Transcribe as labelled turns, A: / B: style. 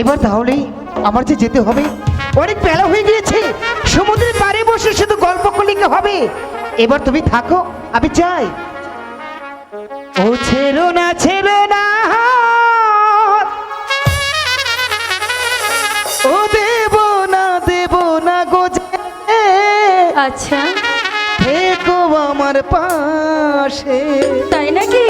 A: এবার তাহলে আমার যে যেতে হবে অনেক বেলা হয়ে গিয়েছে। সমুদ্রের পাড়ে বসে শুধু গল্প করলে কি হবে? এবার তুমি থাকো আমি চাই ও ছেড়ো না ছেড়ো না হাত। ও দেব না দেব না গো
B: আচ্ছা।
A: থেকো আমার পাশে।
B: তাই নাকি?